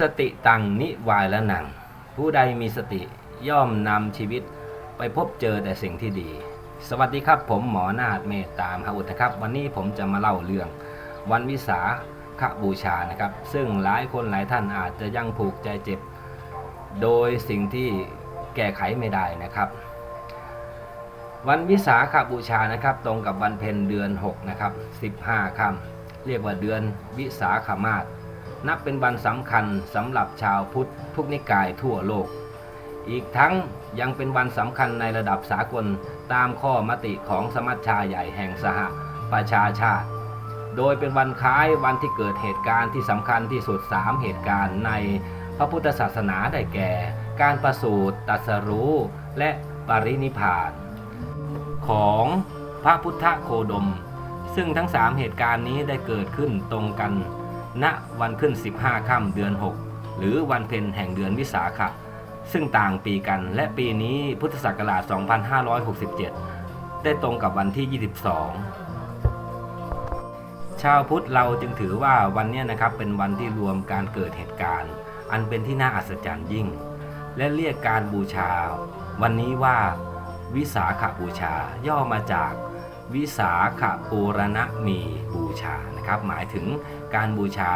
สติตังนิวายละนัง ผู้ใดมีสติย่อมนำชีวิตไปพบเจอแต่สิ่งที่ดี สวัสดีครับผมหมอนาฏเมตตามหาอุตนะครับ วันนี้ผมจะมาเล่าเรื่อง วันวิสาขบูชานะครับ ซึ่งหลายคนหลายท่านอาจจะยังผูกใจเจ็บ โดยสิ่งที่แก้ไขไม่ได้นะครับ วันวิสาขบูชานะครับ ตรงกับวันเพ็ญเดือน 6 นะครับ 15 ค่ำเรียกว่าเดือนวิสาขมาศ นับเป็นวันสำคัญสำหรับชาวพุทธทุกนิกายทั่วโลก อีกทั้งยังเป็นวันสำคัญในระดับสากลตามข้อมติของสมัชชาใหญ่แห่งสหประชาชาติ โดยเป็นวันคล้ายวันที่เกิดเหตุการณ์ที่สำคัญที่สุด 3 เหตุการณ์ในพระพุทธศาสนาได้แก่ การประสูติตรัสรู้และปรินิพพาน ของพระพุทธโคดม ซึ่งทั้ง 3 เหตุการณ์นี้ได้เกิดขึ้นตรงกัน ณวันขึ้น 15ค่ำเดือน 6 หรือวันเพ็ญแห่งเดือนวิสาขะซึ่งต่างปีกันและปีนี้พุทธศักราช 2567 ได้ตรงกับวันที่ 22 ชาวพุทธเราจึงถือว่าวันนี้นะครับเป็นวันที่รวมการเกิดเหตุการณ์ อันเป็นที่น่าอัศจรรย์ยิ่ง และเรียกการบูชา วันนี้ว่าวิสาขบูชา ย่อมาจากวิสาขปูรณมีบูชานะครับ หมายถึง การบูชา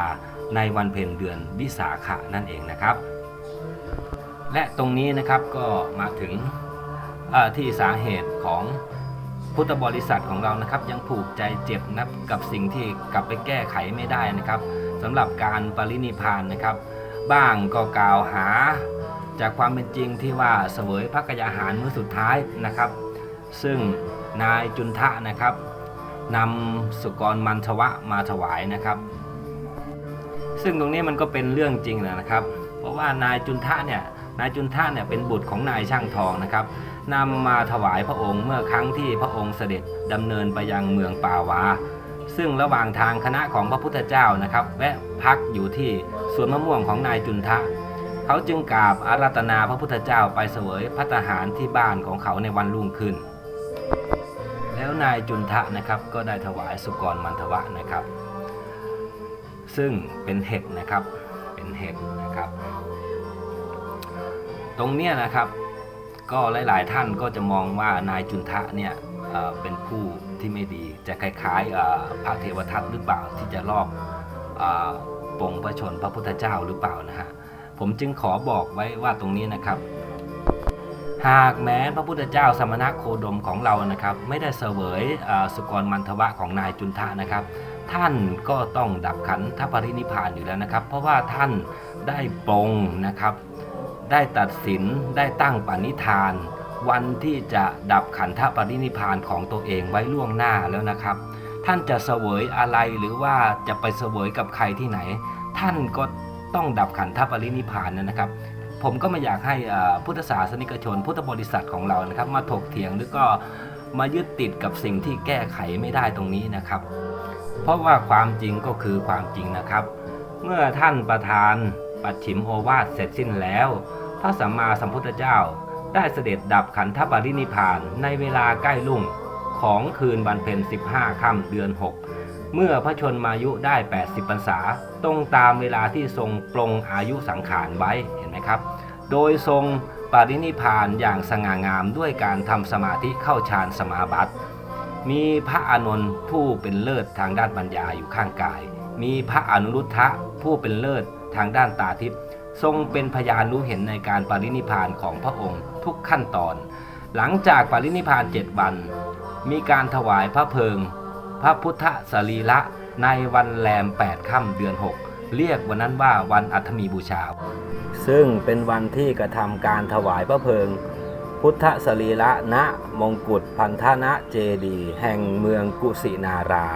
ในวันเพ็ญเดือนวิสาขะนั่นเองนะครับ และตรงนี้นะครับก็มาถึงที่สาเหตุของพุทธบริษัทของเรานะครับ ยังผูกใจเจ็บนะกับสิ่งที่กลับไปแก้ไขไม่ได้นะครับสำหรับการปรินิพพานนะครับ บ้างก็กล่าวหาจากความเป็นจริงที่ว่าเสวยพระกยาหารมื้อสุดท้ายนะครับ ซึ่งนายจุนทะนะครับนำสุกรมันทวะมาถวายนะครับ ซึ่งตรงนี้มันก็เป็นเรื่องจริงนะครับ เพราะว่านายจุนทะเนี่ยนายจุนทะเนี่ยเป็นบุตรของนายช่างทองนะครับนำมาถวายพระองค์เมื่อครั้งที่พระองค์เสด็จดำเนินไปยังเมืองป่าวา ซึ่งระหว่างทางคณะของพระพุทธเจ้านะครับแวะพักอยู่ที่สวนมะม่วงของนายจุนทะ เขาจึงกราบอาราธนาพระพุทธเจ้าไปเสวยพัตตาหารที่บ้านของเขาในวันรุ่งขึ้น แล้วนายจุนทะนะครับก็ได้ถวายสุกรมันทวะนะครับ ซึ่งเป็นเห็ดนะครับเป็นเห็ดนะครับ ตรงเนี้ยนะครับ ก็หลาย ๆ ท่านก็จะมองว่านายจุนทะเนี่ยเเป็นผู้ที่ไม่ดีจะคล้ายๆพระเทวทัตหรือเปล่าที่จะรอบเอ่อปงพระชนพระพุทธเจ้าหรือเปล่านะฮะผมจึงขอบอกไว้ว่าตรงนี้นะครับ หากแม้พระพุทธเจ้าสมณะโคดมของเรานะครับ ไม่ได้เสวยสุกรมันทวะของนายจุนทะนะครับ ท่านก็ต้องดับขันธปรินิพานอยู่แล้วนะครับ เพราะว่าท่านได้ปรงนะครับ ได้ตัดสินได้ตั้งปณิธาน วันที่จะดับขันธปรินิพานของตัวเองไว้ล่วงหน้าแล้วนะครับ ท่านจะเสวยอะไรหรือว่าจะไปเสวยกับใครที่ไหน ท่านก็ต้องดับขันธปรินิพานนะครับ ผมก็ไม่อยากให้พุทธศาสนิกชน พุทธบริษัทของเรานะครับ มาถกเถียงหรือก็ มายึดติดกับสิ่งที่แก้ไขไม่ได้ตรงนี้นะครับ เพราะว่าความจริงก็คือความจริงนะครับ เมื่อท่านประธานปัจฉิมโอวาทเสร็จสิ้นแล้วพระสัมมาสัมพุทธเจ้าได้เสด็จดับขันธปรินิพานในเวลาใกล้ลุ่งของคืนวันเพ็ญ15 ค่ำเดือน 6 เมื่อพระชนมายุได้ 80พรรษา ตรงตามเวลาที่ทรงปลงอายุสังขารไว้เห็นไหมครับ โดยทรง ปรินิพานอย่างสง่างามด้วยการทำสมาธิเข้าฌานสมาบัติ มีพระอานนท์ผู้เป็นเลิศทางด้านปัญญาอยู่ข้างกาย มีพระอนุรุทธะผู้เป็นเลิศทางด้านตาทิพย์ทรงเป็นพยานรู้เห็นในการปรินิพานของพระองค์ทุกขั้นตอน หลังจากปรินิพพานเจ็ดวัน มีการถวายพระเพลิง พระพุทธสรีระในวันแรม8ค่ำเดือน 6 เรียกวันนั้นว่าวันอัฐมีบูชา ซึ่งเป็นวันที่กระทำการถวายพระเพลิง พุทธสรีระณมงกุฎพันธนะเจดีย์แห่งเมืองกุสินารา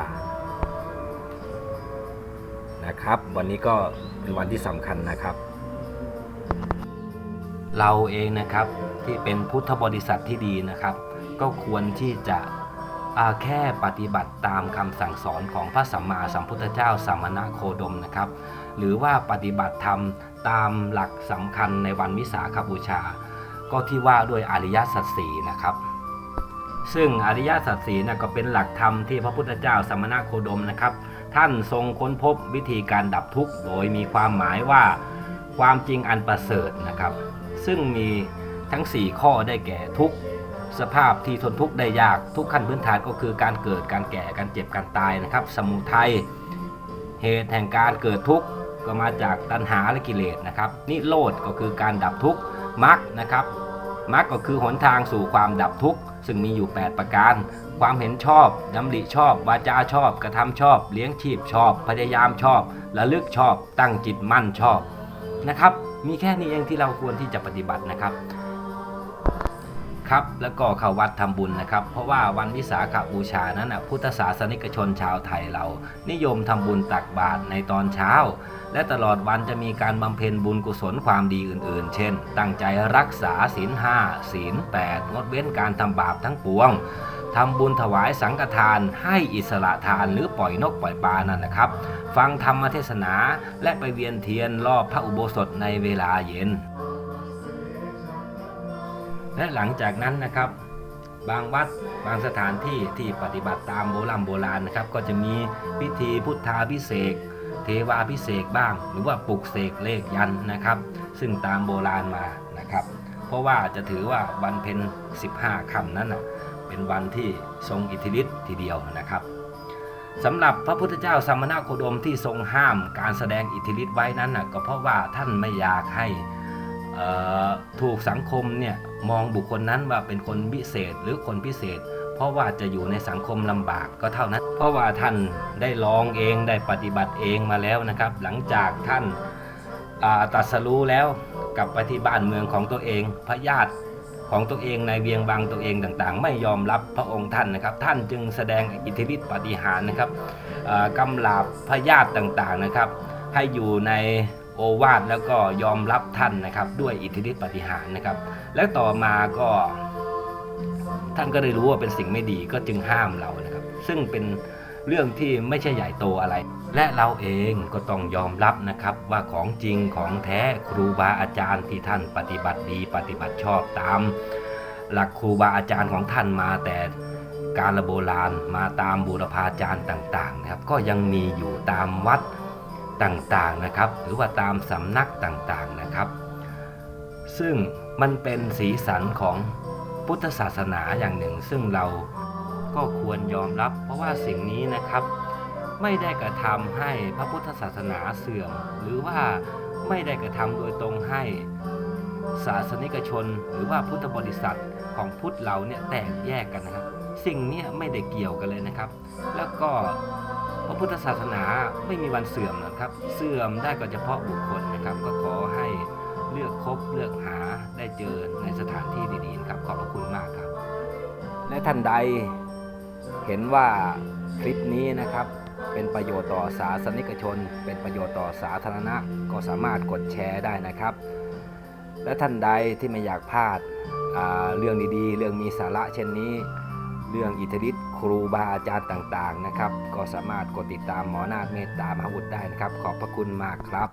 นะครับ วันนี้ก็เป็นวันที่สำคัญนะครับ เราเองนะครับที่เป็นพุทธบริษัทที่ดีนะครับ ก็ควรที่จะอ่า แค่ปฏิบัติตามคำสั่งสอนของพระสัมมาสัมพุทธเจ้าสามณะโคดมนะครับ หรือว่าปฏิบัติธรรมตามหลักสำคัญในวันวิสาขบูชา ก็ที่ว่าด้วยอริยสัจสี่นะครับ ซึ่งอริยสัจสีนะก็เป็นหลักธรรมที่พระพุทธเจ้าสมณโคดมนะครับ ท่านทรงค้นพบวิธีการดับทุกข์โดยมีความหมายว่าความจริงอันประเสริฐนะครับ ซึ่งมีทั้ง 4 ข้อได้แก่ทุกข์ สภาพที่ทนทุกข์ได้ยากทุกขั้นพื้นฐานก็คือการเกิดการแก่การเจ็บการตายนะครับ สมุทัยเหตุแห่งการเกิดทุกข์ก็มาจากตัณหาและกิเลสนะครับนิโรธก็คือการดับทุกข์มรรคนะครับมรรคก็คือหนทางสู่ความดับทุกข์ซึ่งมีอยู่ 8 ประการ ความเห็นชอบดำริชอบ วาจาชอบ กระทำชอบ เลี้ยงชีพชอบ พยายามชอบระลึกชอบ ตั้งจิตมั่นชอบนะครับ มีแค่นี้เองที่เราควรที่จะปฏิบัตินะครับ ครับแล้วก็เข้าวัดทำบุญนะครับ เพราะว่าวันวิสาขบูชานั้นนะพุทธศาสนิกชนชาวไทยเรา นิยมทำบุญตักบาตรในตอนเช้า และตลอดวันจะมีการบำเพ็ญบุญกุศลความดีอื่นๆ เช่น ตั้งใจรักษาศีลห้าศีลแปดงดเว้นการทำบาปทั้งปวงทำบุญถวายสังฆทานให้อิสระทานหรือปล่อยนกปล่อยปลานั่นนะครับ ฟังธรรมเทศนาและไปเวียนเทียนรอบพระอุโบสถในเวลาเย็น และหลังจากนั้นนะครับ บางวัดบางสถานที่ที่ปฏิบัติตามโบราณโบราณนะครับ ก็จะมีพิธีพุทธาพิเศษเทวาพิเศษบ้าง หรือว่าปลุกเสกเลขยันนะครับ ซึ่งตามโบราณมานะครับ เพราะว่าจะถือว่าวันเพ็ญ15 ค่ำนั้นนะเป็นวันที่ทรงอิทธิฤทธิ์ทีเดียวนะครับสำหรับพระพุทธเจ้าสัมมานาโคดมที่ทรงห้ามการแสดงอิทธิฤทธิ์ไว้นั้นนะก็เพราะว่าท่านไม่อยากให้ ถูกสังคมเนี่ยมองบุคคลนั้นว่าเป็นคนพิเศษหรือคนพิเศษ เพราะว่าจะอยู่ในสังคมลำบากก็เท่านั้น เพราะว่าท่านได้ลองเองได้ปฏิบัติเองมาแล้วนะครับ หลังจากท่านาตรัสรู้แล้วกลับไปที่บ้านเมืองของตัวเองพระญาติของตัวเองในเวียงบางตัวเองต่างๆ ไม่ยอมรับพระองค์ท่านนะครับ ท่านจึงแสดงอิทธิฤทธิปฏิหารนะครับกำลาบพระญาติต่างๆนะครับ ให้อยู่ใน โอวาทแล้วก็ยอมรับท่านนะครับ ด้วยอิทธิฤทธิปฏิหารนะครับ และต่อมาก็ท่านก็ได้รู้ว่าเป็นสิ่งไม่ดีก็จึงห้ามเรานะครับ ซึ่งเป็นเรื่องที่ไม่ใช่ใหญ่โตอะไร และเราเองก็ต้องยอมรับนะครับว่าของจริงของแท้ครูบาอาจารย์ที่ท่านปฏิบัติดีปฏิบัติชอบตาม หลักครูบาอาจารย์ของท่านมาแต่การละโบราณมาตามบูรพาจารย์ต่างๆนะครับ ก็ยังมีอยู่ตามวัด ต่างๆนะครับ หรือว่าตามสำนักต่างๆนะครับ ซึ่งมันเป็นสีสันของพุทธศาสนาอย่างหนึ่ง ซึ่งเราก็ควรยอมรับ เพราะว่าสิ่งนี้นะครับ ไม่ได้กระทำให้พระพุทธศาสนาเสื่อม หรือว่าไม่ได้กระทำโดยตรงให้ศาสนิกชน หรือว่าพุทธบริษัทของพุทธเราเนี่ยแตกแยกกันนะครับ สิ่งนี้ไม่ได้เกี่ยวกันเลยนะครับ แล้วก็ พระพุทธศาสนาไม่มีวันเสื่อมนะครับ เสื่อมได้ก็เฉพาะบุคคลนะครับ ก็ขอให้เลือกคบเลือกหาได้เจอในสถานที่ดีๆครับขอบพระคุณมากครับ และท่านใดเห็นว่าคลิปนี้นะครับ เป็นประโยชน์ต่อสาสนิกชน เป็นประโยชน์ต่อสาธารณะ ก็สามารถกดแชร์ได้นะครับ และท่านใดที่ไม่อยากพลาดเรื่องดีๆ เรื่องมีสาระเช่นนี้ เรื่องอิทธิฤทธิ ครูบาอาจารย์ต่างๆนะครับ ก็สามารถกดติดตามหมอนาฏเมตตามหาวุตรได้นะครับ ขอบพระคุณมากครับ